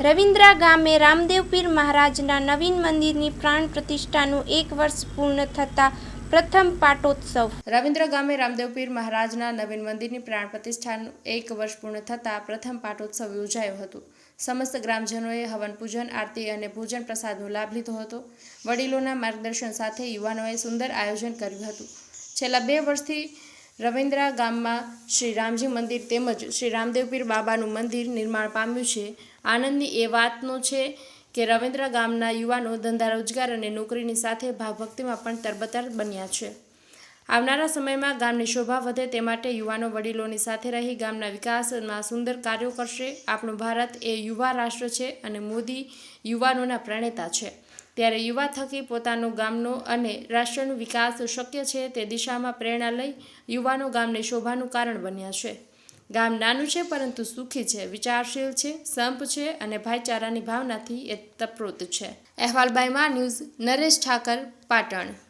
રવિન્દ્રા ગામે રામદેવ પીર મહારાજના નવીન મંદિરની પ્રાણ પ્રતિષ્ઠાનું એક વર્ષ પૂર્ણ થતાં પ્રથમ પાટોત્સવ. રવિન્દ્ર ગામે રામદેવ પીર મહારાજના નવીન મંદિરની પ્રાણ પ્રતિષ્ઠાનું એક વર્ષ પૂર્ણ થતાં પ્રથમ પાટોત્સવ યોજાયો હતો. સમસ્ત ગ્રામજનોએ હવન પૂજન, આરતી અને ભોજન પ્રસાદનો લાભ લીધો હતો. વડીલોના માર્ગદર્શન સાથે યુવાનોએ સુંદર આયોજન કર્યું હતું. છેલ્લા બે વર્ષથી રવિન્દ્રા ગામમાં શ્રી રામજી મંદિર તેમજ શ્રી રામદેવપીર બાબાનું મંદિર નિર્માણ પામ્યું છે. આનંદની એ વાતનો છે કે રવિન્દ્રા ગામના યુવાનો ધંધા રોજગાર અને નોકરીની સાથે ભાવભક્તિમાં પણ તરબતર બન્યા છે. આવનારા સમયમાં ગામની શોભા વધે તે માટે યુવાનો વડીલોની સાથે રહી ગામના વિકાસમાં સુંદર કાર્યો કરશે. આપણું ભારત એ યુવા રાષ્ટ્ર છે અને મોદી યુવાનોના પ્રણેતા છે. ત્યારે યુવા થકી પોતાનું ગામનો અને રાષ્ટ્રનો વિકાસ શક્ય છે તે દિશામાં પ્રેરણા લઈ યુવાનો ગામની શોભાનું કારણ બન્યા છે. ગામ નાનું છે પરંતુ સુખી છે, વિચારશીલ છે, સંપ છે અને ભાઈચારાની ભાવનાથી એ તપ્રોત છે. અહેવાલ બાય મા ન્યૂઝ નરેશ ઠાકર, પાટણ.